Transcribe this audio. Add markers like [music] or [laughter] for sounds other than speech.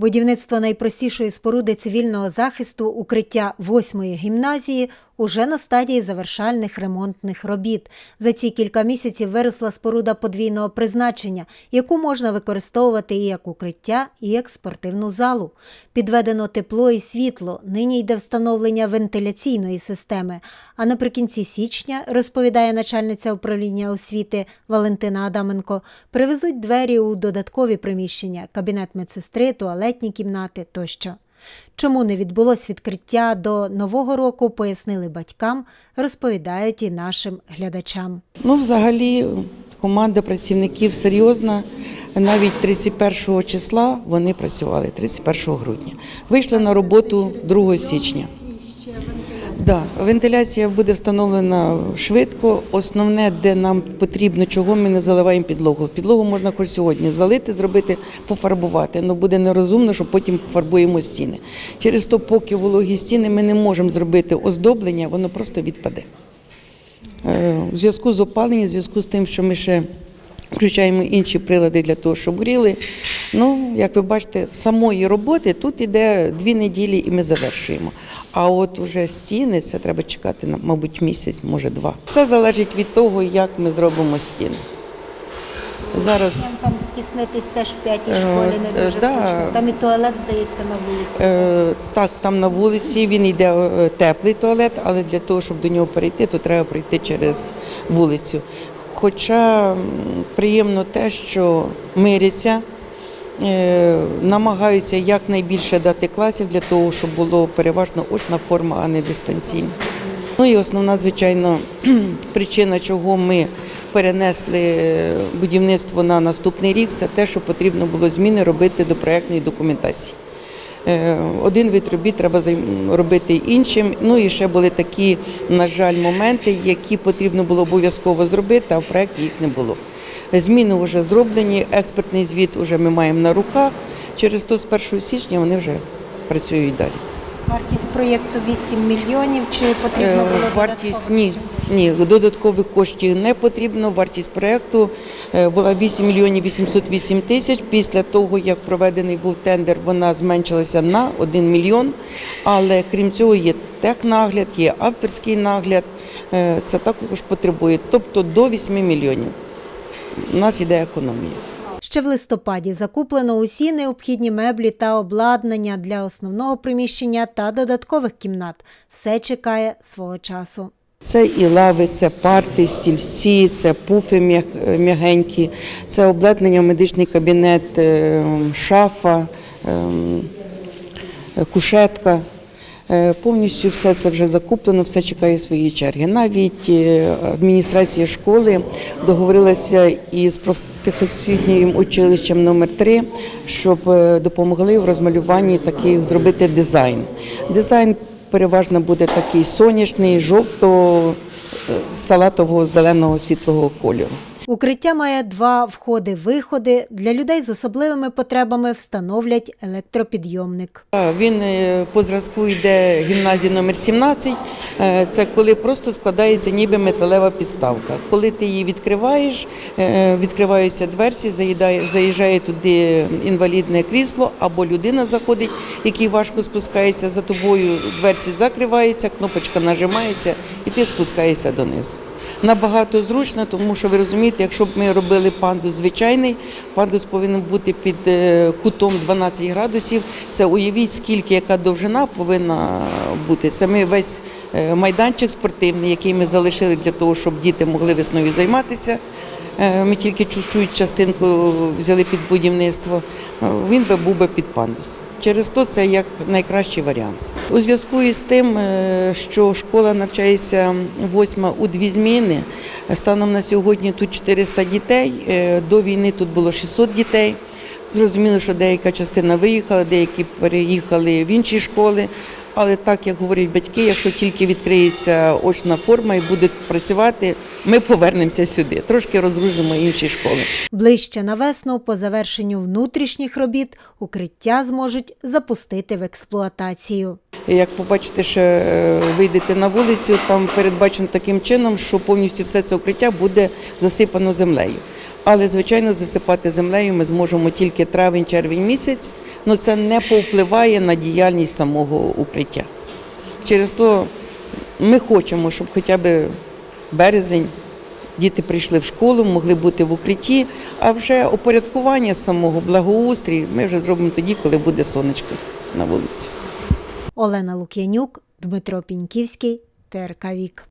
Будівництво найпростішої споруди цивільного захисту укриття 8-ї гімназії уже на стадії завершальних ремонтних робіт. За ці кілька місяців виросла споруда подвійного призначення, яку можна використовувати і як укриття, і як спортивну залу. Підведено тепло і світло. Нині йде встановлення вентиляційної системи. А наприкінці січня, розповідає начальниця управління освіти Валентина Адаменко, привезуть двері у додаткові приміщення, кабінет медсестри, туалетні кімнати тощо. Чому не відбулось відкриття до нового року, пояснили батькам, розповідають і нашим глядачам. Ну, взагалі, команда працівників серйозна. Навіть 31 числа вони працювали, 31 грудня. Вийшли на роботу 2 січня. Да, вентиляція буде встановлена швидко. Основне, де нам потрібно, чого ми не заливаємо підлогу. Підлогу можна хоч сьогодні залити, зробити, пофарбувати. але буде нерозумно, що потім фарбуємо стіни. Через то, поки вологі стіни, ми не можемо зробити оздоблення, воно просто відпаде. Е, У зв'язку з опаленням, в зв'язку з тим, що ми ще включаємо інші прилади для того, щоб гріли. Ну, як ви бачите, самої роботи тут іде дві неділі і ми завершуємо. А от уже стіни, це треба чекати, мабуть, місяць, може два. Все залежить від того, як ми зробимо стіни. Зараз Там тіснитись теж в п'ятій Е, школі не е, дуже да. зручно. Там і туалет, здається, на вулиці. Е, так, там на вулиці він йде е, теплий туалет, але для того, щоб до нього перейти, то треба пройти через вулицю. Хоча приємно те, що миряться, е, намагаються якнайбільше дати класів для того, щоб було переважно очна форма, а не дистанційна. Ну і основна, звичайно, [clears throat] причина, чого ми перенесли е, будівництво на наступний рік, це те, що потрібно було зміни робити до проєктної документації. Е, Один вид робіт треба робити іншим. Ну і ще були такі, на жаль, моменти, які потрібно було обов'язково зробити, а в проєкті їх не було. Зміни вже зроблені, експертний звіт вже ми маємо на руках. Через то з 1 січня вони вже працюють далі. Вартість проєкту 8 мільйонів. Чи потрібно Е, було Вартість ні, ні, додаткових коштів не потрібно. Вартість проекту е, була 8 мільйонів 808 тисяч. Після того, як проведений був тендер, вона зменшилася на 1 мільйон. Але крім цього, є технагляд, є авторський нагляд. Е, Це також потребує, тобто до 8 мільйонів. У нас йде економія. Ще в листопаді закуплено усі необхідні меблі та обладнання для основного приміщення та додаткових кімнат. Все чекає свого часу. Це і лави, це парти, стільці, це пуфи м'ягенькі, це обладнання медичний кабінет, е, шафа, ем, е, кушетка. Е, Повністю все це вже закуплено, все чекає своєї черги. Навіть е, адміністрація школи договорилася із профтехосвітнім училищем номер 3 щоб е, допомогли в розмалюванні такий зробити дизайн. Дизайн переважно буде такий сонячний, жовто-салатового зеленого світлого кольору. Укриття має два входи-виходи. Для людей з особливими потребами встановлять електропідйомник. Він е, по зразку йде гімназії номер 17. Е, Це коли просто складається ніби металева підставка. Коли ти її відкриваєш, е, відкриваються дверці, заїжджає туди інвалідне крісло або людина заходить, який важко спускається за тобою. Дверці закриваються, кнопочка нажимається і ти спускаєшся донизу. Набагато зручно, тому що ви розумієте, якщо б ми робили пандус звичайний, пандус повинен бути під е, кутом 12 градусів. Це уявіть, скільки яка довжина повинна бути. Ми весь е, майданчик спортивний, який ми залишили для того, щоб діти могли весною займатися. Е, Ми тільки чуть-чуть частинку взяли під будівництво. Він би був би під пандус. Через то це як найкращий варіант. У зв'язку із тим, е, що школа навчається восьма у дві зміни. Станом на сьогодні тут 400 дітей. е, До війни тут було 600 дітей. Зрозуміло, що деяка частина виїхала, деякі переїхали в інші школи. Але так як говорять батьки, якщо тільки відкриється очна форма і буде працювати, ми повернемося сюди. Трошки розгрузимо інші школи. Ближче на весну, по завершенню внутрішніх робіт, укриття зможуть запустити в експлуатацію. Як побачите, ще е, вийдете на вулицю, там передбачено таким чином, що повністю все це укриття буде засипано землею. Але, звичайно, засипати землею ми зможемо тільки травень-червень місяць, але це не повпливає на діяльність самого укриття. Через то ми хочемо, щоб хоча б березень діти прийшли в школу, могли бути в укритті, а вже опорядкування самого благоустрій ми вже зробимо тоді, коли буде сонечко на вулиці. Олена Лук'янюк, Дмитро Піньківський, ТРК Вік.